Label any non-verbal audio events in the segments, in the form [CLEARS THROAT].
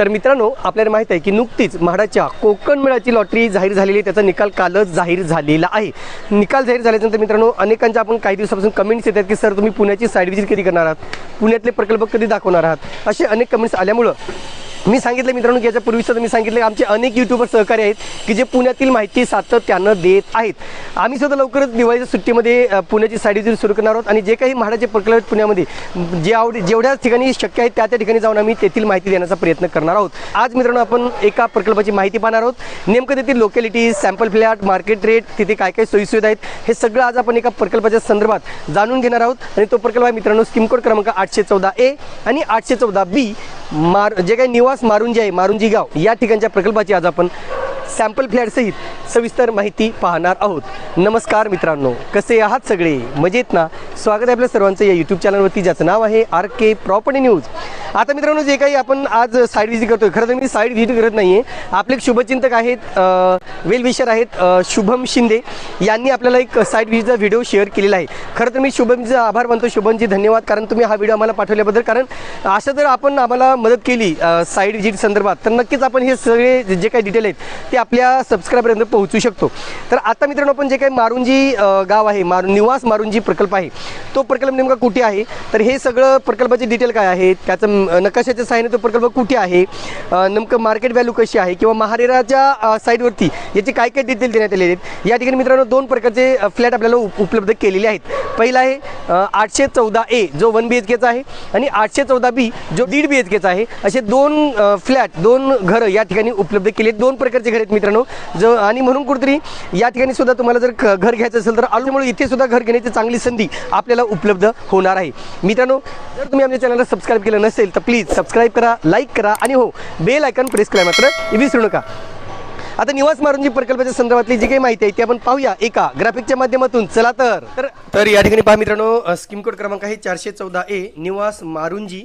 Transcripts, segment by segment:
तर मित्रांनो आपल्याला माहीत आहे की नुकतीच म्हाडाच्या कोकण मेळाची लॉटरी जाहीर झालेली आहे त्याचा निकाल कालच जाहीर झालेला आहे. निकाल जाहीर झाल्यानंतर मित्रांनो अनेकांच्या आपण काही दिवसापासून कमेंट्स येतात की सर तुम्ही पुण्याची साईड विजिट कधी करणार आहात? पुण्यातले प्रकल्प कधी दाखवणार आहात? असे अनेक कमेंट्स आल्यामुळं मी सांगितलं मित्रांनो की याच्या सुद्धा मी सांगितलं आमचे अनेक युट्यूबर सहकारी आहेत की जे पुण्यातील माहिती सातत्यानं देत आहेत. आम्ही सुद्धा लवकरच दिवाळीच्या सुट्टीमध्ये पुण्याची साडी सुरू करणार आहोत आणि जे काही म्हाडाचे प्रकल्प आहेत पुण्यामध्ये जे आवडी जेवढ्या ठिकाणी शक्य आहे त्या त्या ठिकाणी जाऊन आम्ही तेथील माहिती देण्याचा प्रयत्न करणार आहोत. आज मित्रांनो आपण एका प्रकल्पाची माहिती पाहणार आहोत. नेमकं तेथील locality sample flat market rate तिथे काय काय सोयीसुविधा आहेत हे सगळं आज आपण एका प्रकल्पाच्या संदर्भात जाणून घेणार आहोत. आणि तो प्रकल्प आहे मित्रांनो स्किमकोड क्रमांक आठशे चौदा ए आणि आठशे चौदा बी मार जे काही निवास मारुंजी आहे मारुंजी गाव. या ठिकाणच्या प्रकल्पाची आज आपण सॅम्पल फ्लॅटसहित सविस्तर माहिती पाहणार आहोत. नमस्कार मित्रांनो कसे आहात सगळे? मजेत ना? स्वागत आहे आपल्या सर्वांचं या यूट्यूब चॅनलवरती ज्याचं नाव आहे आर के प्रॉपर्टी न्यूज आता मित्रांनो जे काही आपण आज साईड व्हिजिट करतोय खरं तर मी साईड व्हिजिट करत नाही आहे आपले एक शुभचिंतक आहेत वेल विशर आहेत शुभम शिंदे. यांनी आपल्याला एक साईड व्हिजिटचा व्हिडिओ शेअर केलेला आहे. खरं तर मी शुभमचा आभार मानतो शुभमजी धन्यवाद कारण तुम्ही हा व्हिडिओ आम्हाला पाठवल्याबद्दल. कारण असं जर आपण आम्हाला मदत केली साईड व्हिजिट संदर्भात तर नक्कीच आपण हे सगळे जे काही डिटेल आहेत ते आपल्या सबस्क्रायबरपर्यंत पोहोचू शकतो. तर आता मित्रांनो आपण जे काही मारुंजी गाव आहे मारु निवास मारुंजी प्रकल्प आहे तो प्रकल्प नेमका कुठे आहे? तर हे सगळं प्रकल्पाचे डिटेल काय आहे त्याचं नकाशाच्या सहाय्याने तो प्रकल्प कुठे आहे? नेमकं मार्केट व्हॅल्यू कशी आहे? किंवा महारेराच्या साईडवरती याचे काय काय डिटेल देण्यात आलेले आहेत? या ठिकाणी मित्रांनो दोन प्रकारचे फ्लॅट आपल्याला उप- उपलब्ध केलेले आहेत. पहिला आहे आठशे चौदा ए जो वन बी एच केचा आहे आणि आठशे चौदा बी जो दीड बी एच केचा आहे. असे दोन फ्लॅट दोन घरं या ठिकाणी उपलब्ध केले आहेत दोन प्रकारचे घर आहेत मित्रांनो जो आणि म्हणून कुठेतरी या ठिकाणी सुद्धा तुम्हाला जर घर घ्यायचं असेल तर आलूमुळे इथे सुद्धा घर घेण्याची चांगली संधी आपल्याला उपलब्ध होणार आहे. मित्रांनो जर तुम्ही आमच्या चॅनलला सबस्क्राईब केलं नसेल तर प्लीज सबस्क्राईब करा लाईक करा आणि हो बेल आयकॉन प्रेस करा मात्र विसरू नका. आता निवास मारुंजी प्रकल्पाच्या संदर्भातली जी काही माहिती आहे ती आपण पाहूया एका ग्राफिकच्या माध्यमातून. चला तर. तर तर या ठिकाणी पहा मित्रांनो स्कीम कोड क्रमांक आहे चारशे चौदा ए निवास मारुंजी.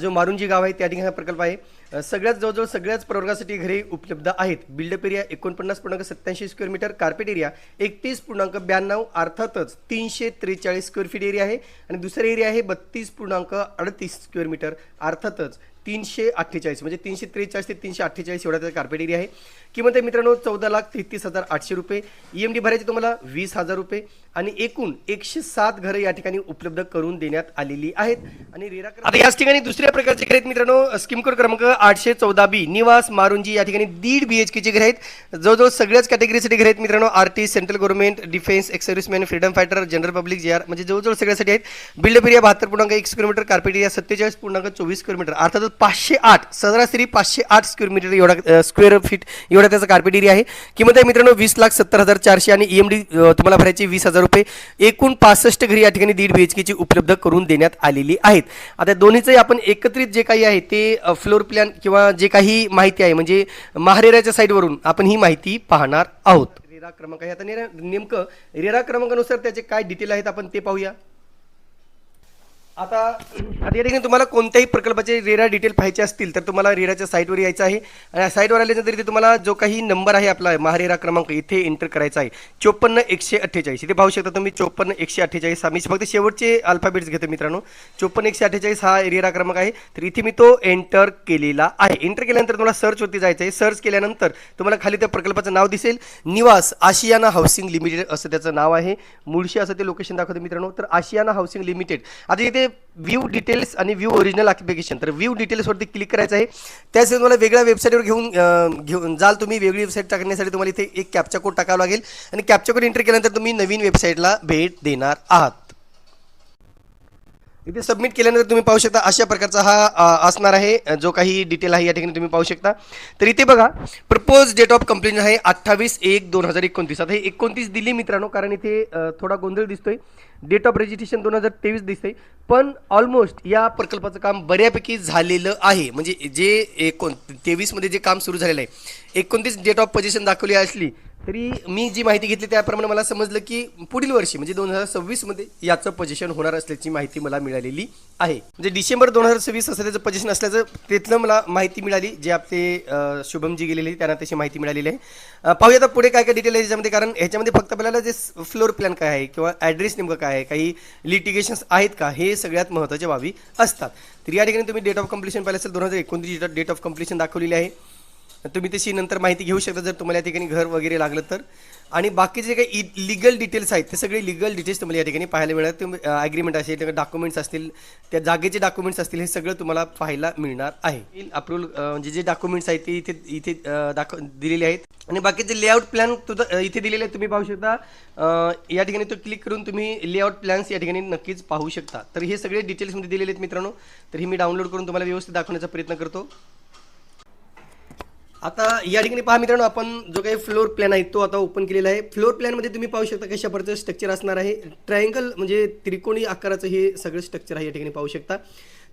जो मारुंजी गाव आहे त्या ठिकाणी हा प्रकल्प आहे. सगळ्याच जवळजवळ सगळ्याच प्रवर्गासाठी घरे उपलब्ध आहेत. बिल्डअप एरिया एकोणपन्नास पूर्णांक सत्याऐंशी स्क्वेअर मीटर कार्पेट एरिया एकतीस पूर्णांक ब्याण्णव अर्थातच तीनशे त्रेचाळीस स्क्वेअर फीट एरिया आहे. आणि दुसरा एरिया आहे बत्तीस पूर्णांक अडतीस स्क्वेअर मीटर अर्थातच तीनशे अठ्ठेचाळीस म्हणजे तीनशे त्रेचाळीस ते तीनशे अठ्ठेचाळीस एवढा त्याचा कार्पेट एरिया आहे. किंमत आहे मित्रांनो चौदा लाख तेहतीस हजार आठशे रुपये. ई एम डी भरायचे तुम्हाला वीस हजार रुपये. आणि एकूण एकशे सात घरं या ठिकाणी उपलब्ध करून देण्यात आलेली आहेत. आणि रेरा आता याच ठिकाणी दुसऱ्या प्रकारचे घर आहेत मित्रांनो. स्किमकोड क्रमांक आठशे चौदा बी. निवास मारुंजी या ठिकाणी दीड बी एच केचे घर आहेत. जवळजवळ सगळ्याच कॅटेगरीसाठी घर आहेत मित्रांनो. R T central government defence ex serviceman freedom fighter general public जे आर म्हणजे जवळजवळ सगळ्यासाठी आहेत. बिल्डअप एरिया बहात्तर पूर्णांक एक स्क्वेअर मीटर कार्पेट एरिया सत्तेचाळीस पूर्णांक चोवीस स्क्वेअर मीटर अर्थातच पाचशे आठ सरासरी पाचशे आठ स्क्वेअर मीटर एवढा स्क्वेअर फीट एवढा त्याचा कार्पेट एरिया आहे. किंमत आहे मित्रांनो वीस लाख सत्तर हजार चारशे आणि ई एम डी तुम्हाला भरायची वीस हजार रुपये. एकूण पासष्ट घरी या ठिकाणी दीड बी एच केची उपलब्ध करून देण्यात आलेली आहेत. आता दोन्हीचंही आपण एकत्रित जे काही आहे ते फ्लोर प्लॅन किंवा जे काही माहिती आहे म्हणजे महारेराच्या साईडवरून आपण ही माहिती पाहणार आहोत. रेरा क्रमांक आहे. आता नेमकं रेरा क्रमांकानुसार त्याचे काय डिटेल आहेत आपण ते पाहूया. आता आता या ठिकाणी तुम्हाला कोणत्याही प्रकल्पाचे रेरा डिटेल पाहिजे असतील तर तुम्हाला रेराच्या साईटवर यायचं आहे. आणि साईटवर आल्यानंतर इथे तुम्हाला जो काही नंबर आहे आपला महारेरा क्रमांक इथे एंटर करायचा आहे. चोपन्न एकशे अठ्ठेचाळीस. इथे पाहू शकता तुम्ही चोपन्न एकशे अठ्ठेचाळीस हा. मी फक्त शेवटचे अल्फाबेट्स घेतो मित्रांनो. चोपन्न एकशे अठ्ठेचाळीस हा रेरा क्रमांक आहे. तर इथे मी तो एंटर केलेला आहे. एंटर केल्यानंतर तुम्हाला सर्चवरती जायचं आहे. सर्च केल्यानंतर तुम्हाला खाली त्या प्रकल्पाचं नाव दिसेल. निवास आशियाना हाऊसिंग लिमिटेड असं त्याचं नाव आहे. मुळशी असं ते लोकेशन दाखवतं मित्रांनो. तर आशियाना हाऊसिंग लिमिटेड. आता इथे व्ह्यू डिटेल्स आणि व्ह्यू ओरिजिनल ॲप्लिकेशन तर व्ह्यू डिटेल्सवरती क्लिक करायचं आहे. त्यासाठी तुम्हाला वेगळ्या वेबसाईटवर घेऊन घेऊन जाल तुम्ही. वेगळी वेबसाईट टाकण्यासाठी तुम्हाला इथे एक कॅप्चा कोड टाकावा लागेल. आणि कॅप्चा कोड एंटर केल्यानंतर तुम्ही नवीन वेबसाईटला भेट देणार आहात. इथे सबमिट केल्यानंतर तुम्ही पाहू शकता अशा प्रकारचा हा असणार आहे. जो काही डिटेल आहे या ठिकाणी तुम्ही पाहू शकता. तर इथे बघा प्रपोज डेट ऑफ कंप्लेंट आहे अठ्ठावीस एक दोन हजार एकोणतीस. आता हे एकोणतीस दिली मित्रांनो कारण इथे थोडा गोंधळ दिसतोय. डेट ऑफ रजिस्ट्रेशन दोन हजार तेवीस दिसते पण ऑलमोस्ट या प्रकल्पाचं काम बऱ्यापैकी झालेलं आहे. म्हणजे जे एकोण तेवीसमध्ये जे काम सुरू झालेलं आहे. एकोणतीस डेट ऑफ पोझिशन दाखवली असली तरी मी जी माहिती घेतली त्याप्रमाणे मला समजलं की पुढील वर्षी म्हणजे दोन हजार सव्वीसमध्ये याचं पोझिशन होणार असल्याची माहिती मला मिळालेली आहे. म्हणजे डिसेंबर दोन हजार सव्वीस असं त्याचं पोझिशन असल्याचं तिथलं मला माहिती मिळाली जे आपले शुभमजी गेलेले त्यांना तशी माहिती मिळालेली आहे. पाहूया आता पुढे काय काय डिटेल आहे याच्यामध्ये कारण ह्याच्यामध्ये फक्त आपल्याला जे फ्लोअर प्लॅन काय आहे किंवा ॲड्रेस नेमकं काय आहे काही लिटिगेशन्स आहेत का हे सगळ्यात महत्त्वाच्या बाबी असतात. तर या ठिकाणी तुम्ही डेट ऑफ कम्प्लिशन पाहिलं असेल दोन हजार एकोणतीस डेट ऑफ कम्प्लिशन दाखवलेली आहे. तुम्ही तशी नंतर माहिती घेऊ शकता जर तुम्हाला या ठिकाणी घर वगैरे लागलं तर. आणि बाकीचे जे काही लिगल डिटेल्स आहेत ते सगळे लिगल डिटेल्स तुम्हाला या ठिकाणी पाहायला मिळणार. तुम्ही ॲग्रीमेंट असेल डॉक्युमेंट्स असतील त्या जागेचे डॉक्युमेंट्स असतील हे सगळं तुम्हाला पाहायला मिळणार आहे. अप्रुव्हल म्हणजे जे डॉक्युमेंट्स आहेत ते इथे इथे दाखव दिलेले आहेत. आणि बाकीचे लेआउट प्लॅन तुझं इथे दिलेले आहेत तुम्ही पाहू शकता. या ठिकाणी तो क्लिक करून तुम्ही लेआउट प्लॅन्स या ठिकाणी नक्कीच पाहू शकता. तर हे सगळे डिटेल्समध्ये दिलेले आहेत मित्रांनो. तर हे मी डाउनलोड करून तुम्हाला व्यवस्थित दाखवण्याचा प्रयत्न करतो. आता या ठिकाणी पहा मित्रांनो आपण जो काही फ्लोर प्लॅन आहे तो आता ओपन केलेला आहे. फ्लोर प्लॅनमध्ये तुम्ही पाहू शकता कशा प्रकारचं स्ट्रक्चर असणार आहे. ट्रायंगल म्हणजे त्रिकोणी आकाराचं हे सगळं स्ट्रक्चर आहे या ठिकाणी पाहू शकता.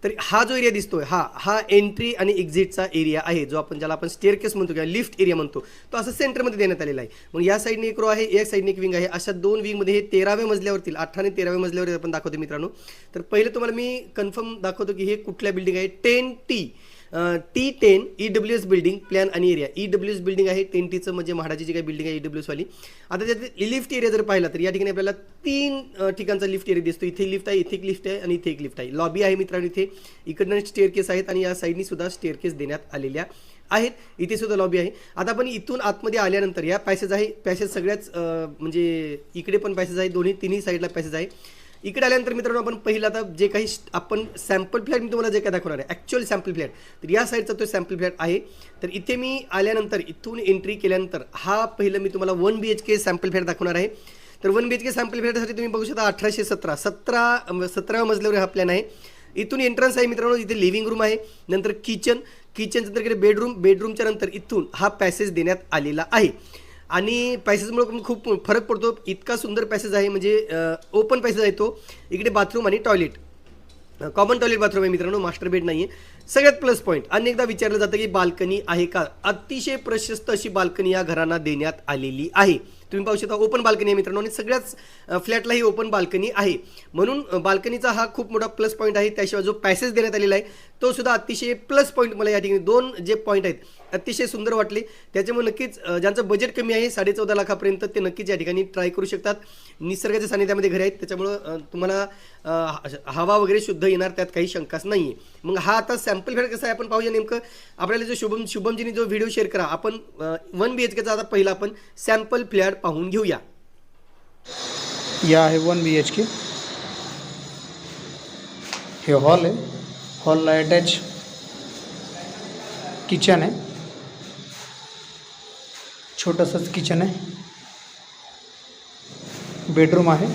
तर हा जो एरिया दिसतोय हा हा एंट्री आणि एक्झिटचा एरिया आहे जो आपण ज्याला आपण स्टेअरकेस म्हणतो किंवा लिफ्ट एरिया म्हणतो तो असं सेंटरमध्ये देण्यात आलेला आहे. मग या साईडने एक रो आहे एक साईडने एक विंग आहे. अशा दोन विंगमध्ये हे तेराव्या मजल्यावरतील अठरा आणि तेराव्या मजल्यावर आपण दाखवतो मित्रांनो. तर पहिले तुम्हाला मी कन्फर्म दाखवतो की हे कुठल्या बिल्डिंग आहे? Ten T T ten E W S building plan आणि area E W S building आहे टेन टीचं म्हणजे म्हाडाची जी काही बिल्डिंग आहे ई डब्ल्यू एसवाली आता त्यात लिफ्ट एरिया जर पाहिला तर या ठिकाणी आपल्याला तीन ठिकाणचा लिफ्ट एरिया दिसतो. इथे लिफ्ट आहे इथे एक लिफ्ट आहे आणि इथे एक लिफ्ट आहे. लॉबी आहे मित्रांनो इथे. इकडनं स्टेअर केस आहेत आणि या साईडनी सुद्धा स्टेअरकेस देण्यात आलेल्या आहेत. इथे सुद्धा लॉबी आहे. आता आपण इथून आतमध्ये आल्यानंतर या पॅसेज आहे. पॅसेज सगळ्याच म्हणजे इकडे पण पॅसेज आहे. दोन्ही तिन्ही साईडला पॅसेज आहे. इकडे आल्यानंतर मित्रांनो आपण पहिला आता जे काही आपण सॅम्पल फ्लॅट मी तुम्हाला जे काय दाखवणार आहे ॲक्च्युअल सॅम्पल फ्लॅट तर या साईडचा तो सॅम्पल फ्लॅट आहे. तर इथे मी आल्यानंतर इथून एंट्री केल्यानंतर हा पहिलं मी तुम्हाला one B H K sample flat दाखवणार आहे. तर one B H K sample फ्लॅटसाठी तुम्ही बघू शकता अठराशे सतरा. सतरा सतराव्या मजल्यावर हा प्लॅन आहे. इथून एंट्रन्स आहे मित्रांनो इथे लिव्हिंग रूम आहे नंतर किचन किचनच्या नंतर इकडे बेडरूम बेडरूमच्या नंतर इथून हा पॅसेज देण्यात आलेला आहे. आणि पॅसेजमुळे पण खूप फरक पडतो. इतका सुंदर पॅसेज आहे म्हणजे ओपन पॅसेज आहे तो. इकडे बाथरूम आणि टॉयलेट कॉमन टॉयलेट बाथरूम आहे मित्रांनो मास्टर बेड नाही आहे सगळ्यात प्लस पॉईंट अनेकदा विचारलं जातं की बाल्कनी आहे का? अतिशय प्रशस्त अशी बाल्कनी या घरांना देण्यात आलेली आहे. तुम्ही पाहू शकता ओपन बाल्कनी आहे मित्रांनो आणि सगळ्याच फ्लॅटलाही फ्लॅटला ही ओपन बाल्कनी आहे. म्हणून बाल्कनीचा हा खूप मोठा प्लस पॉईंट आहे. त्याशिवाय जो पॅसेज देण्यात आलेला आहे तो सुद्धा अतिशय प्लस पॉईंट मला या ठिकाणी दोन जे पॉईंट आहेत अतिशय सुंदर वाटले. त्याच्यामुळे नक्कीच ज्यांचं बजेट कमी आहे साडे चौदा लाखापर्यंत ते नक्कीच या ठिकाणी ट्राय करू शकतात. निसर्गाच्या सानिध्यामध्ये घरे आहेत त्याच्यामुळं तुम्हाला हवा वगैरे शुद्ध येणार त्यात काही शंकाच नाही आहे मग हा आता सॅम्पल फ्लॅट कसा आहे आपण पाहूया नेमकं. आपल्याला जो शुभम शुभमजीने जो व्हिडिओ शेअर करा आपण वन बी एच केचा आता पहिला आपण सॅम्पल फ्लॅट पाहून घेऊया. या आहे वन बी एच के हे हॉल आहे. हॉलला अटॅच किचन आहे. छोटंसंच किचन आहे. बेडरूम आहे.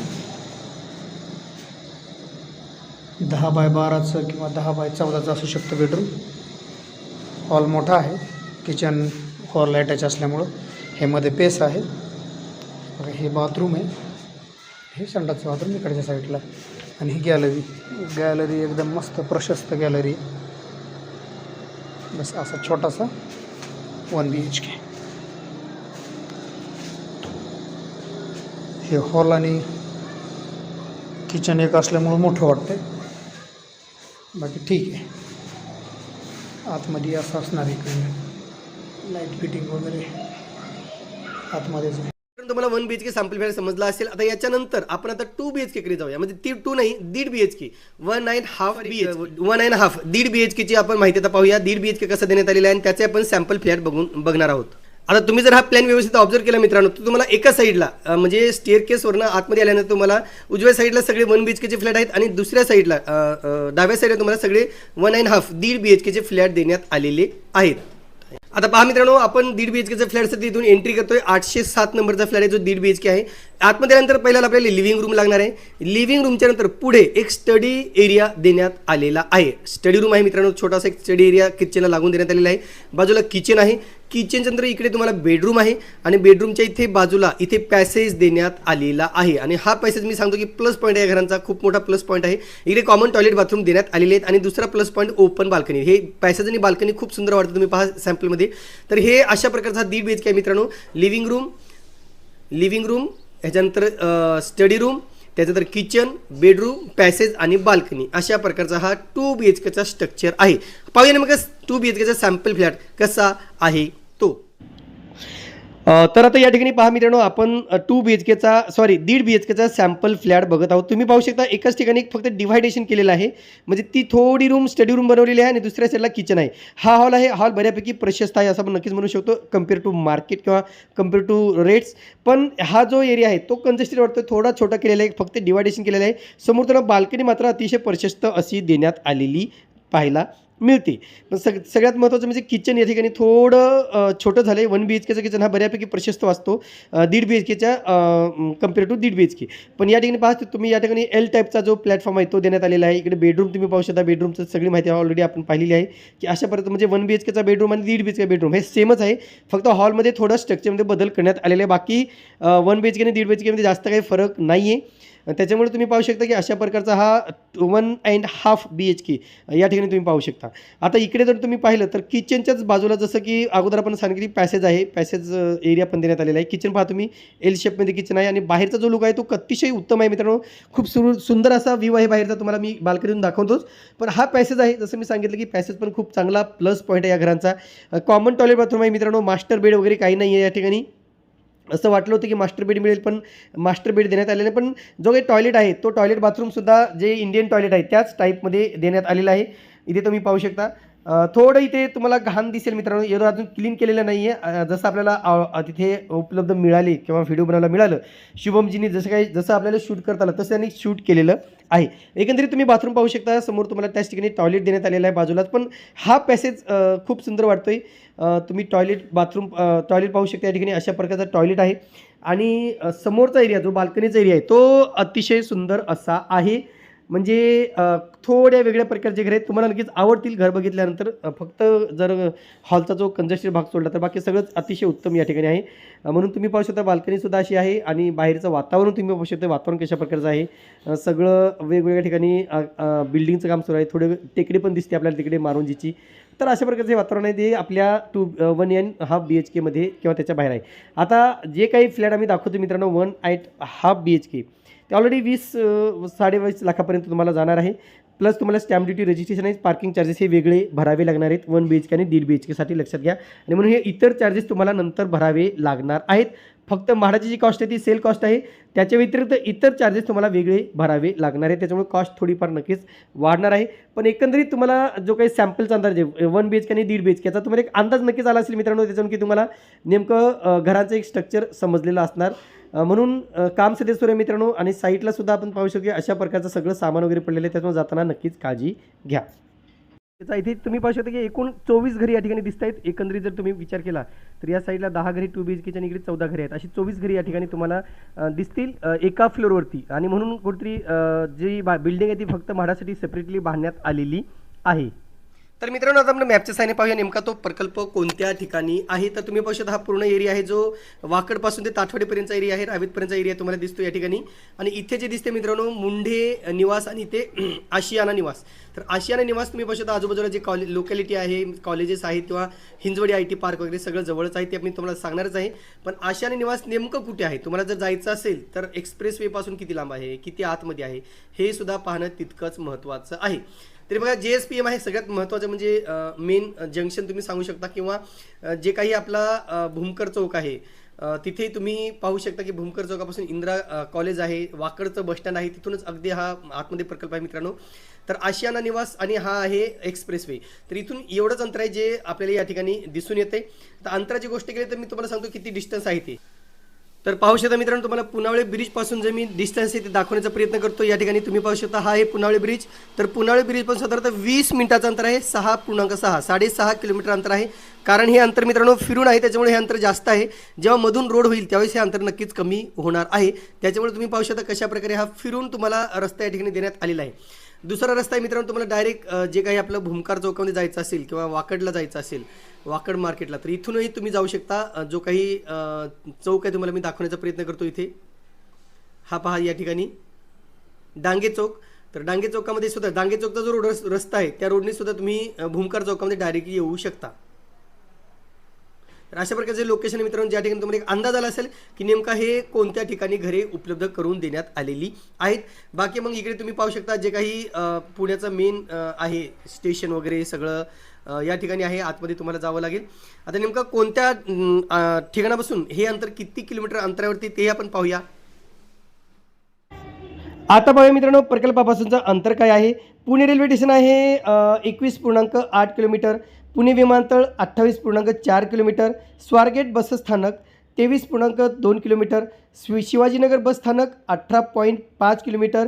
दहा बाय बाराचं किंवा दहा बाय चौदाचं असू शकतं बेडरूम. हॉल मोठा आहे. किचन हॉल अटॅच असल्यामुळं हे मध्ये पेस आहे. हे बाथरूम आहे. हे संडाचं बाथरूम इकडच्या साईडला आणि ही गॅलरी गॅलरी एकदम मस्त प्रशस्त गॅलरी बस असा छोटासा वन बी एच के हे हॉल आणि किचन एक असल्यामुळं मोठं वाटतंय. बाकी ठीक आहे. आतमध्ये असं असणार आहे लाइट फिटिंग वगैरे आतमध्येच तुम्हाला one B H K sample flat समजला असेल आता याच्यानंतर आपण आता टू बी एच केकडे जाऊया. म्हणजे ती टू नाही दीड B H K one nine half B H one nine half दीड बी एच केची आपण माहिती आता पाहूया. दीड बी एच के कसं देण्यात आलेलं आहे आणि त्याचे आपण सॅम्पल फ्लॅट बघून बघणार आहोत. आता तुम्ही जर हा प्लॅन व्यवस्थित ऑब्झर्व केला मित्रांनो तर तुम्हाला एका साईडला म्हणजे स्टेअर केसवरनं आतमध्ये आल्यानंतर तुम्हाला उजव्या साईडला सगळे वन बी एच केचे फ्लॅट आहेत आणि दुसऱ्या साईडला डाव्या साईडला तुम्हाला सगळे वन नाईन हाफ दीड बी एच केचे फ्लॅट देण्यात आलेले आहेत. आता पहा मित्रांनो आपण दीड बी एच केच्या फ्लॅटसाठी इथून एंट्री करतोय. आठशे सात नंबरचा फ्लॅट आहे जो दीड बी एच के आहे. आतमध्ये नंतर पहिल्याला आपल्याला लिव्हिंग रूम लागणार आहे. लिव्हिंग रूमच्या नंतर पुढे एक स्टडी एरिया देण्यात आलेला आहे. स्टडी रूम आहे मित्रांनो छोटासा एक स्टडी एरिया किचनला लागून देण्यात आलेला आहे. बाजूला किचन आहे. किचनच्या नंतर इकडे तुम्हाला बेडरूम आहे आणि बेडरूमच्या इथे बाजूला इथे पॅसेज देण्यात आलेला आहे. आणि हा पॅसेज मी सांगतो की प्लस पॉईंट आहे या घरांचा. खूप मोठा प्लस पॉईंट आहे. इकडे कॉमन टॉयलेट बाथरूम देण्यात आलेले आहेत. आणि दुसरा प्लस पॉईंट ओपन बाल्कनी हे पॅसेज आणि बाल्कनी खूप सुंदर वाटतं. तुम्ही पहा सॅम्पलमध्ये तर हे अशा प्रकारचा दीड बी एच के आहे मित्रांनो. लिव्हिंग रूम लिव्हिंग रूम ह्याच्यानंतर स्टडी रूम त्याच्यानंतर किचन बेडरूम पॅसेज आणि बाल्कनी अशा प्रकारचा हा टू बी एच केचा स्ट्रक्चर आहे. पाहूया नेमकं टू बी एच केचा सॅम्पल फ्लॅट कसा आहे. तर आता या ठिकाणी पहा मित्रांनो आपण टू बी एच केचा सॉरी दीड बी एच केचा सॅम्पल फ्लॅट बघत आहोत. तुम्ही पाहू शकता एकाच ठिकाणी फक्त डिव्हायडेशन केलेलं आहे. म्हणजे ती थोडी रूम स्टडी रूम बनवलेली आहे आणि दुसऱ्या साईडला किचन आहे. हा हॉल आहे हॉल बऱ्यापैकी प्रशस्त आहे असं आपण नक्कीच म्हणू शकतो कंपेअर टू मार्केट किंवा कंपेअर टू रेट्स पण हा जो एरिया आहे तो कंजेस्टेड वाटतो थोडा छोटा केलेला आहे फक्त डिव्हायडेशन केलेलं आहे. समोर त्याला बाल्कनी मात्र अतिशय प्रशस्त अशी देण्यात आलेली पाहायला मिळते. पण सग सगळ्यात महत्त्वाचं म्हणजे किचन या ठिकाणी थोडं छोटं झालं आहे वन बी एच केचं किचन हा बऱ्यापैकी प्रशस्त वाचतो. दीड बी एच केच्या कंपेअर टू दीड बी एच के पण या ठिकाणी पाहतो तुम्ही या ठिकाणी एल टाईपचा जो प्लॅटफॉर्म आहे तो देण्यात आलेला आहे. इकडे बेडरूम तुम्ही पाहू शकता. बेडरूमचं सगळी माहिती ऑलरेडी आपण पाहिलेली आहे. की अशा प्रकारे म्हणजे वन बी एच केचा बेडरूम आणि दीड बी एच के बेडरूम हे सेमच आहे. फक्त हॉलमध्ये थोडं स्ट्रक्चरमध्ये बदल करण्यात आलेला आहे. बाकी वन बी एच के आणि दीड बी एच केमध्ये जास्त काही फरक नाही आहे त्याच्यामुळे तुम्ही पाहू शकता की अशा प्रकारचा हा one and half B H K या ठिकाणी तुम्ही पाहू शकता. आता इकडे जर तुम्ही पाहिलं तर किचनच्याच बाजूला जसं की अगोदर आपण सांगितली पॅसेज आहे पॅसेज एरिया पण देण्यात आलेला आहे. किचन पहा तुम्ही एल शेपमध्ये किचन आहे आणि बाहेरचा जो लुक आहे तो अतिशय उत्तम आहे मित्रांनो. खूप सुरू सुंदर असा व्ह्यू आहे बाहेरचा तुम्हाला मी बाल्कनीतून दाखवतोच. पण हा पॅसेज आहे जसं मी सांगितलं की पॅसेज पण खूप चांगला प्लस पॉईंट आहे या घरांचा. कॉमन टॉयलेट बाथरूम आहे मित्रांनो. मास्टर बेड वगैरे काही नाही आहे या ठिकाणी. असं वाटलं होतं की मास्टर बेड मिळेल पण मास्टर बेड देण्यात आलेलं आहे पण जो काही टॉयलेट आहे तो टॉयलेट बाथरूमसुद्धा जे इंडियन टॉयलेट आहे त्याच टाईपमध्ये देण्यात आलेलं आहे. इथे तुम्ही पाहू शकता. थोडं इथे तुम्हाला घाण दिसेल मित्रांनो. एवढं अजून क्लीन केलेलं नाही आहे जसं आपल्याला तिथे उपलब्ध मिळाले किंवा व्हिडिओ बनवायला मिळालं शुभमजीनी जसं काही जसं आपल्याला शूट करता आलं तसं त्यांनी शूट केलेलं आहे. एकंदरीत तुम्ही बाथरूम पाहू शकता. समोर तुम्हाला त्याच ठिकाणी टॉयलेट देण्यात आलेलं आहे बाजूलाच. पण हा पॅसेज खूप सुंदर वाटतोय. आहे तुम्ही टॉयलेट बाथरूम टॉयलेट पाहू शकता या ठिकाणी. अशा प्रकारचा टॉयलेट आहे. आणि समोरचा एरिया जो बाल्कनीचा एरिया आहे तो अतिशय सुंदर असा आहे. म्हणजे थोड्या वेगळ्या प्रकारचे घर आहेत. तुम्हाला नक्कीच आवडतील घर बघितल्यानंतर फक्त जर हॉलचा जो कंजस्टेड भाग सोडला तर बाकी सगळंच अतिशय उत्तम या ठिकाणी आहे. म्हणून तुम्ही पाहू शकता बाल्कनीसुद्धा अशी आहे आणि बाहेरचं वातावरण तुम्ही पाहू शकता. वातावरण कशा प्रकारचं आहे? सगळं वेगवेगळ्या ठिकाणी बिल्डिंगचं काम सुरू आहे. थोडे टेकडी पण दिसते आपल्याला तिकडे मारुंजीची. तर अशा प्रकारचे वातावरण आहे ते आपल्या two one and half B H केमध्ये किंवा त्याच्या बाहेर आहे. आता जे काही फ्लॅट आम्ही दाखवतो मित्रांनो one and half B H K. ते ऑलरेडी वीस साडेवीस लाखापर्यंत तुम्हाला जाणार आहे. प्लस तुम्हाला स्टॅम्प ड्युटी रजिस्ट्रेशन आहे पार्किंग चार्जेस हे वेगळे भरावे लागणार आहेत. वन बी एच के आणि दीड बी एच केसाठी लक्षात घ्या. आणि म्हणून हे इतर चार्जेस तुम्हाला नंतर भरावे लागणार आहेत. फक्त म्हाडाची जी कॉस्ट आहे ती सेल कॉस्ट आहे. त्याच्या व्यतिरिक्त इतर चार्जेस तुम्हाला वेगळे भरावे लागणार आहे. त्याच्यामुळे कॉस्ट थोडीफार नक्कीच वाढणार आहे. पण एकंदरीत तुम्हाला जो काही सॅम्पलचा अंदाज आहे वन बी एच के आणि दीड बी एच केचा तुम्हाला एक अंदाज नक्कीच आला असेल मित्रांनो त्याच्यातून की तुम्हाला नेमकं घराचं एक स्ट्रक्चर समजलेलं असणार. म्हणून काम काम सुरू आहे मित्रांनो आणि साईटला सुद्धा आपण पाहू शकतो की अशा प्रकारचं सगळं सामान वगैरे पडलेलं आहे. त्याच्यामुळे जाताना नक्कीच काळजी घ्या. त्याचा इथे तुम्ही पाहू शकता की एकूण चोवीस घरी या ठिकाणी दिसत आहेत एकंदरीत जर तुम्ही विचार केला तर या साईडला दहा घरी टू बी एच केच्या निगडीत चौदा घरी आहेत. अशी चोवीस घरी या ठिकाणी तुम्हाला दिसतील एका फ्लोअरवरती आणि म्हणून कुठेतरी जी बा बिल्डिंग आहे ती फक्त म्हाडासाठी सेपरेटली बांधण्यात आलेली आहे. तर मित्रांनो आता आपण मॅपच्या साईने पाहूया. नेमका तो प्रकल्प कोणत्या ठिकाणी आहे? तर तुम्ही पाहू शकता हा पूर्ण एरिया आहे जो वाकडपासून ते ताटवाडीपर्यंतचा एरिया आहे रावेतपर्यंतचा एरिया तुम्हाला दिसतो या ठिकाणी. आणि इथे जे दिसते मित्रांनो मुंढे निवास आणि इथे [CLEARS THROAT] आशियाना निवास. तर आशियाना निवास तुम्ही पाहू शकता आजूबाजूला जे कॉले लोकॅलिटी आहे कॉलेजेस आहेत किंवा हिंजवडी आय टी पार्क वगैरे सगळं जवळच आहे ते मी तुम्हाला सांगणारच आहे. पण आशियाना निवास नेमकं कुठे आहे? तुम्हाला जर जायचं असेल तर एक्सप्रेस वेपासून किती लांब आहे? किती आतमध्ये आहे? हे सुद्धा पाहणं तितकंच महत्त्वाचं आहे. तरी बघा जे एस पी एम आहे सगळ्यात महत्त्वाचं म्हणजे मेन जंक्शन तुम्ही सांगू शकता किंवा जे काही आपला भूमकर चौक आहे तिथे तुम्ही पाहू शकता की भूमकर चौकापासून इंदिरा कॉलेज आहे वाकडचं बस स्टँड आहे तिथूनच अगदी हा आतमध्ये प्रकल्प आहे मित्रांनो. तर आशियाना निवास आणि हा आहे एक्सप्रेस वे तर इथून एवढंच अंतर आहे जे आपल्याला या ठिकाणी दिसून येते तर अंतराची गोष्ट केली तर मी तुम्हाला सांगतो किती डिस्टन्स आहे ते. तर पाहू शकता मित्रांनो तुम्हाला पुनावळे ब्रिजपासून जे मी डिस्टन्स आहे ते दाखवण्याचा प्रयत्न करतो. या ठिकाणी तुम्ही पाहू शकता हा आहे पुनावळे ब्रिज तर पुनावळे ब्रिजपासून साधारणतः वीस मिनिटाचं अंतर आहे सहा पूर्णांक सहा साडेसहा किलोमीटर अंतर आहे. कारण हे अंतर मित्रांनो फिरून आहे त्याच्यामुळे हे अंतर जास्त आहे. जेव्हा मधून रोड होईल त्यावेळेस हे अंतर नक्कीच कमी होणार आहे. त्याच्यामुळे तुम्ही पाहू शकता कशा प्रकारे हा फिरून तुम्हाला रस्ता या ठिकाणी देण्यात आलेला आहे. दुसरा रस्ता आहे मित्रांनो तुम्हाला डायरेक्ट जे काही आपलं भूमकार चौकामध्ये जायचं असेल किंवा वाकडला जायचं असेल वाकड मार्केटला तर इथूनही तुम्ही जाऊ शकता. जो काही चौक आहे तुम्हाला मी दाखवण्याचा प्रयत्न करतो इथे. हा पहा या ठिकाणी. डांगे चौक. तर डांगे चौकामध्ये सुद्धा डांगे चौकचा जो रोड रस्ता आहे त्या रोडने सुद्धा तुम्ही भूमकार चौकामध्ये डायरेक्टली येऊ शकता. तर अशा प्रकारचे लोकेशन मित्रांनो ज्या ठिकाणी तुम्हाला एक अंदाज आला असेल की नेमका हे कोणत्या ठिकाणी घरे उपलब्ध करून देण्यात आलेली आहेत. बाकी मग इकडे तुम्ही पाहू शकता जे काही पुण्याचं मेन आहे स्टेशन वगैरे सगळं या ठिकाणी आहे. आतमध्ये तुम्हाला जावं लागेल. आता नेमका कोणत्या ठिकाणापासून हे अंतर किती किलोमीटर अंतरावरती ते आपण पाहूया. आता पाहूया मित्रांनो प्रकल्पापासूनचं अंतर काय आहे. पुणे रेल्वे स्टेशन आहे एकवीस पूर्णांक आठ किलोमीटर. पुणे विमानतळ अठ्ठावीस पूर्णांक चार किलोमीटर स्वारगेट बस स्थानक तेवीस पूर्णांक दोन किलोमीटर शिव शिवाजीनगर बस स्थानक अठरा पॉईंट पाच किलोमीटर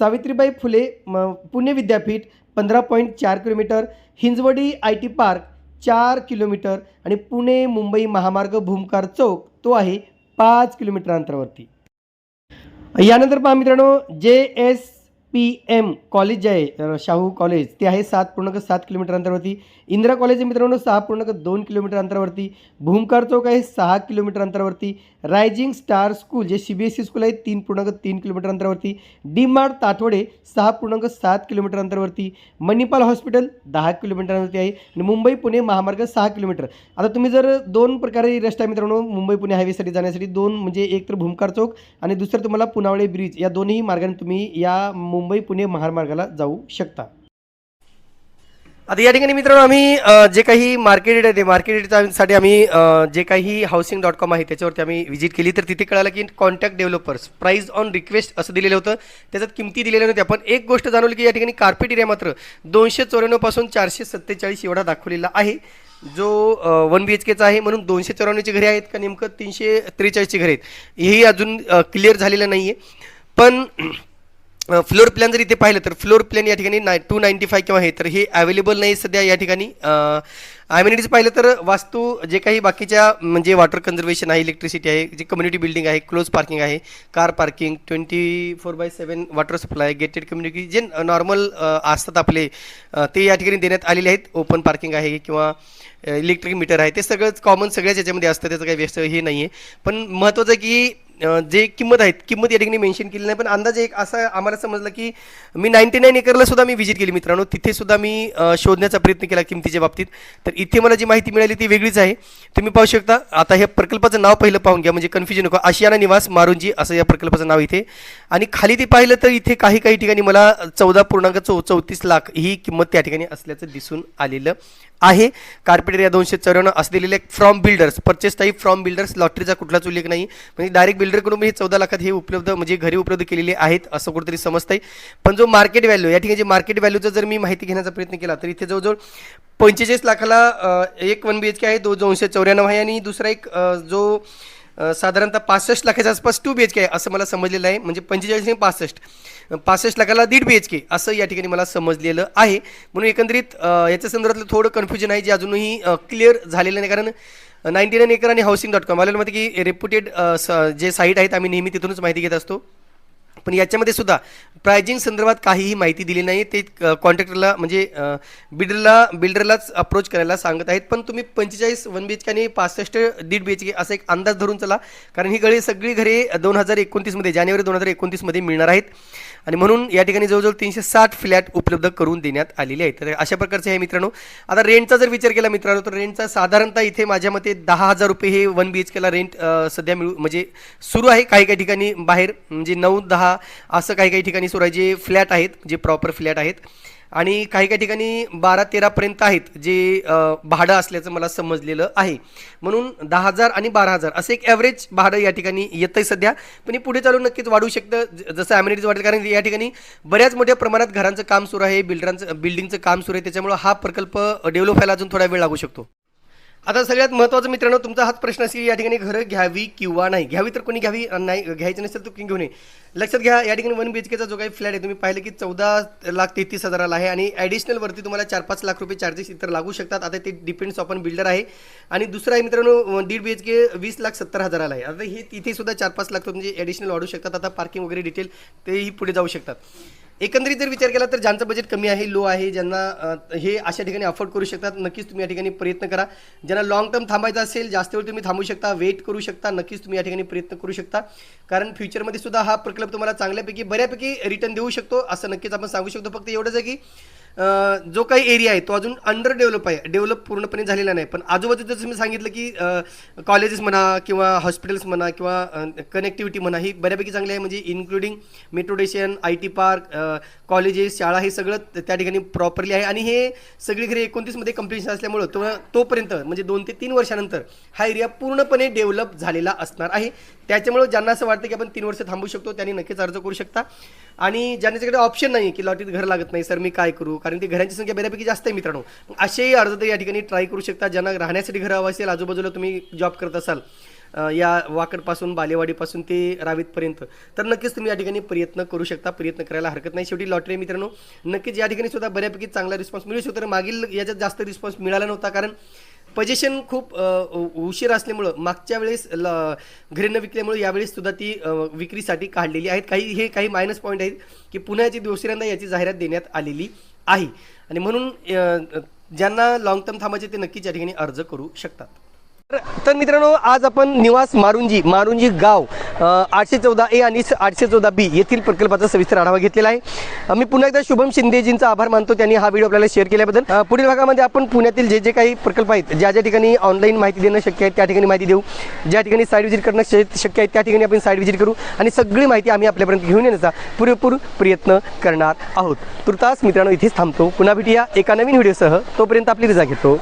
सावित्रीबाई फुले म पुणे विद्यापीठ पंधरा पॉईंट चार kilometre Hinjewadi I T park चार किलोमीटर आणि पुणे मुंबई महामार्ग भूमकार चौक तो आहे पाच किलोमीटर अंतरावरती यानंतर पहा मित्रांनो जे एस पी एम कॉलेज जे आहे शाहू कॉलेज ते आहे सात पूर्णांक सात किलोमीटर अंतरावरती. इंदिरा कॉलेज मित्रांनो सहा पूर्णांक दोन किलोमीटर अंतरावरती. भूमकार चौक आहे सहा किलोमीटर अंतरावरती. रायझिंग स्टार स्कूल जे C B S C school आहे तीन पूर्णांक तीन किलोमीटर अंतरावरती. डी मार्ट ताठवडे सहा पूर्णांक सात किलोमीटर अंतरावरती. मणिपाल हॉस्पिटल दहा किलोमीटरवरती आहे. आणि मुंबई पुणे महामार्ग सहा किलोमीटर. आता तुम्ही जर दोन प्रकारे रस्ता आहे मित्रांनो मुंबई पुणे हायवेसाठी जाण्यासाठी दोन म्हणजे एक तर भूमकार चौक आणि दुसरं तुम्हाला पुनावळे ब्रिज या दोन्ही मार्गाने तुम्ही या मुंबई पुणे महामार्गाला जाऊ शकता. आता या ठिकाणी मित्रांनो आम्ही जे काही मार्केट आहे ते मार्केटसाठी आम्ही जे काही हाऊसिंग डॉट कॉम आहे त्याच्यावरती आम्ही व्हिजिट केली. तर तिथे कळालं की contact developers price on request असं दिलेलं होतं. त्याच्यात किमती दिलेल्या नव्हत्या पण एक गोष्ट जाणवली की या ठिकाणी कार्पेट एरिया मात्र दोनशे चौऱ्याण्णवपासून चारशे सत्तेचाळीस एवढा दाखवलेला आहे. जो वन बी एच केचा आहे म्हणून दोनशे चौऱ्याण्णवची घरे आहेत का नेमकं तीनशे त्रेचाळीसची घरे आहेत. हेही अजून क्लिअर झालेलं नाही आहे पण फ्लोर प्लॅन जर इथे पाहिलं तर फ्लोर प्लॅन या ठिकाणी नाय टू नाईंटी फाय किंवा आहे तर हे अवेलेबल नाही सध्या या ठिकाणी. ॲम्युनिटीज पाहिलं तर वास्तू जे काही बाकीच्या म्हणजे वॉटर कन्झर्वेशन आहे इलेक्ट्रिसिटी आहे जे कम्युनिटी बिल्डिंग आहे क्लोज पार्किंग आहे car parking twenty four by seven water supply gated community जे नॉर्मल असतात आपले ते या ठिकाणी देण्यात आलेले आहेत. ओपन पार्किंग आहे किंवा इलेक्ट्रिक मीटर आहे. ते सगळंच कॉमन सगळ्याच याच्यामध्ये असतं. त्याचं काही व्यस्त हे नाही आहे पण महत्त्वाचं आहे की जे किंमत आहेत किंमत या ठिकाणी मेन्शन केली नाही पण अंदाजे एक असं आम्हाला समजलं की मी नाईन्टी नाईन एकरला सुद्धा मी व्हिजिट केली मित्रांनो. तिथे सुद्धा मी शोधण्याचा प्रयत्न केला किमतीच्या बाबतीत. तर इथे मला जी माहिती मिळाली ती वेगळीच आहे. तुम्ही पाहू शकता आता ह्या प्रकल्पाचं नाव पहिलं पाहून घ्या म्हणजे कन्फ्युजन नको. आशियाना निवास मारुंजी असं या प्रकल्पाचं नाव इथे. आणि खाली ते पाहिलं तर इथे काही काही ठिकाणी मला चौदा पूर्णांक चौ चौतीस लाख ही किंमत त्या ठिकाणी असल्याचं दिसून आलेलं आहे. कार्पेटेरिया दोनशे चौऱ्याण्णव असं दिलेलं आहे. From builders purchase type from builders लॉटरीचा कुठलाच उल्लेख नाही. म्हणजे डायरेक्ट बिल्डरकडून हे चौदा लाखात हे उपलब्ध म्हणजे घरी उपलब्ध केलेले आहेत असं कुठेतरी समजतंय. पण जो मार्केट व्हॅल्यू या ठिकाणी जे मार्केट व्हॅल्यूचा जर मी माहिती घेण्याचा प्रयत्न केला तर इथे जवळजवळ पंचेचाळीस लाखाला एक वन बी एच के आहे दो दोनशे चौऱ्याण्णव आहे. आणि दुसरा एक जो साधारणतः पासष्ट लाखाच्या आसपास टू बी एच के आहे असं मला समजलेलं आहे. म्हणजे पंचेचाळीस आणि पासष्ट. पासष्ट लाखाला दीड बी एच के असं या ठिकाणी मला समजलेलं आहे. म्हणून एकंदरीत याच्या संदर्भातलं थोडं कन्फ्युजन आहे जे अजूनही क्लिअर झालेलं नाही. कारण नाईन्टी नाईन एकर आणि हाऊसिंग डॉट कॉम आलेलं माहिती की रेप्युटेड जे साईट आहेत आम्ही नेहमी तिथूनच माहिती घेत असतो. पण याच्यामध्ये सुद्धा प्रायजिंग संदर्भात काहीही माहिती दिली नाही. ते कॉन्ट्रॅक्टरला म्हणजे बिल्डरला बिल्डरलाच अप्रोच करायला सांगत आहेत. पण तुम्ही पंचेचाळीस वन बी एच के आणि पासष्ट दीड बी एच के असा एक अंदाज धरून चला. कारण ही गळी सगळी घरे दोन हजार एकोणतीसमध्ये जानेवारी दोन हजार एकोणतीसमध्ये मिळणार आहेत. आणि म्हणून या ठिकाणी जवळजवळ तीनशे साठ फ्लॅट उपलब्ध करून देण्यात आलेले आहेत. तर अशा प्रकारचे आहे मित्रांनो. आता रेंटचा जर विचार केला मित्रांनो तर रेंटचा साधारणतः इथे माझ्या मते दहा हजार रुपये हे वन बी एच केला रेंट सध्या मिळू म्हणजे सुरू आहे. काही काही ठिकाणी बाहेर म्हणजे नऊ दहा असं काही काही ठिकाणी सुरू आहे जे फ्लॅट आहेत जे प्रॉपर फ्लॅट आहेत. आणि काही काही ठिकाणी बारा तेरापर्यंत आहेत जे भाडं असल्याचं मला समजलेलं आहे. म्हणून दहा हजार आणि बारा हजार असं एक ॲव्हरेज भाडं या ठिकाणी येतं आहे सध्या. पण हे पुढे चालून नक्कीच वाढू शकतं जसं ॲम्युनिटीज वाढेल कारण या ठिकाणी बऱ्याच मोठ्या प्रमाणात घरांचं काम सुरू आहे बिल्डरांचं बिल्डिंगचं काम सुरू आहे. त्याच्यामुळं हा प्रकल्प डेव्हलप व्हायला अजून थोडा वेळ लागू शकतो. आता सगळ्यात महत्त्वाचं मित्रांनो तुमचा हाच प्रश्न असेल या ठिकाणी घरं घ्यावी किंवा नाही? घ्यावी तर कोणी घ्यावी? नाही घ्यायची नसेल तर घेऊ नये. लक्षात घ्या या ठिकाणी वन बी एच केचा जो काही फ्लॅट आहे तुम्ही पाहिलं की चौदा लाख तेहतीस हजाराला आहे आणि ॲडिशनल वरती तुम्हाला चार पाच लाख रुपये चार्जेस इतर लागू शकतात. आता ते डिपेंड्स ऑन बिल्डर आहे. आणि दुसरा आहे मित्रांनो दीड बी एच के वीस लाख सत्तर हजाराला आहे. आता हे तिथे सुद्धा चार पाच लाख तुमचे ॲडिशनल वाढू शकतात आता पार्किंग वगैरे डिटेल तेही पुढे जाऊ शकतात. एकंदरीत जर विचार केला तर ज्यांचं बजेट कमी आहे लो आहे ज्यांना हे अशा ठिकाणी अफोर्ड करू शकतात नक्कीच तुम्ही या ठिकाणी प्रयत्न करा. ज्यांना लॉंग टर्म थांबायचं असेल जास्त वेळ तुम्ही थांबू शकता वेट करू शकता नक्कीच तुम्ही या ठिकाणी प्रयत्न करू शकता. कारण फ्युचरमध्ये सुद्धा हा प्रकल्प तुम्हाला चांगल्यापैकी बऱ्यापैकी रिटर्न देऊ शकतो असं नक्कीच आपण सांगू शकतो. फक्त एवढंच आहे की जो काही एरिया आहे तो अजून अंडर डेव्हलप आहे. डेव्हलप पूर्णपणे झालेला नाही. पण आजूबाजूचं जसं मी सांगितलं की कॉलेजेस म्हणा किंवा हॉस्पिटल्स म्हणा किंवा कनेक्टिव्हिटी म्हणा ही बऱ्यापैकी चांगली आहे. म्हणजे including metro station I T park colleges शाळा हे सगळं त्या ठिकाणी प्रॉपरली आहे. आणि हे सगळी घरी एकोणतीसमध्ये कम्प्लिशन असल्यामुळं तो तोपर्यंत म्हणजे दोन ते तीन वर्षानंतर हा एरिया पूर्णपणे डेव्हलप झालेला असणार आहे. त्याच्यामुळं ज्यांना असं वाटतं की आपण तीन वर्ष थांबू शकतो त्यांनी नक्कीच अर्ज करू शकता. आणि ज्यांच्याकडे ऑप्शन नाही की लॉटरीत घर लागत नाही सर मी काय करू? कारण ती घरांची संख्या बऱ्यापैकी जास्त आहे मित्रांनो. असेही अर्ज तर या ठिकाणी ट्राय करू शकता. ज्यांना राहण्यासाठी घर हवं असेल आजूबाजूला तुम्ही जॉब करत असाल या वाकडपासून बालेवाडीपासून ते रावीतपर्यंत. तर नक्कीच तुम्ही या ठिकाणी प्रयत्न करू शकता प्रयत्न करायला हरकत नाही. शेवटी लॉटरी मित्रांनो. नक्कीच या ठिकाणी सुद्धा बऱ्यापैकी चांगला रिस्पॉन्स मिळू शकतो. तर मागील याच्यात जास्त रिस्पॉन्स मिळाला नव्हता. कारण पजेशन खूप उशीर असल्यामुळं मागच्या वेळेस ल घरी न विकल्यामुळे यावेळेस सुद्धा ती विक्रीसाठी काढलेली आहेत. काही हे काही मायनस पॉईंट आहेत की पुण्याची दुसऱ्यांदा याची जाहिरात देण्यात आलेली आहे. आणि म्हणून ज्यांना लॉंग टर्म थांबायचे ते नक्कीच या ठिकाणी अर्ज करू शकतात. तर- मित्रांनो आज आपण निवास मारुंजी मारुंजी गाव आठशे चौदा ए आणि स- आठशे चौदा बी येथील प्रकल्पाचा सविस्तर आढावा घेतलेला आहे. मी पुन्हा एकदा शुभम शिंदेजींचा आभार मानतो. त्यांनी हा व्हिडिओ आपल्याला शेअर केल्याबद्दल. पुढील भागामध्ये आपण पुण्यातील जे जे काही प्रकल्प आहेत ज्या ज्या ठिकाणी ऑनलाईन माहिती देणं शक्य आहे त्या ठिकाणी माहिती देऊ. ज्या ठिकाणी साईड व्हिजिट करणं शक्य आहे त्या ठिकाणी आपण साईड व्हिजिट करू. आणि सगळी माहिती आम्ही आपल्यापर्यंत घेऊन येण्याचा पुरेपूर प्रयत्न करणार आहोत. तुर्तास मित्रांनो इथेच थांबतो. पुन्हा भेटूया एका नवीन व्हिडिओसह. तोपर्यंत आपली रजा घेतो.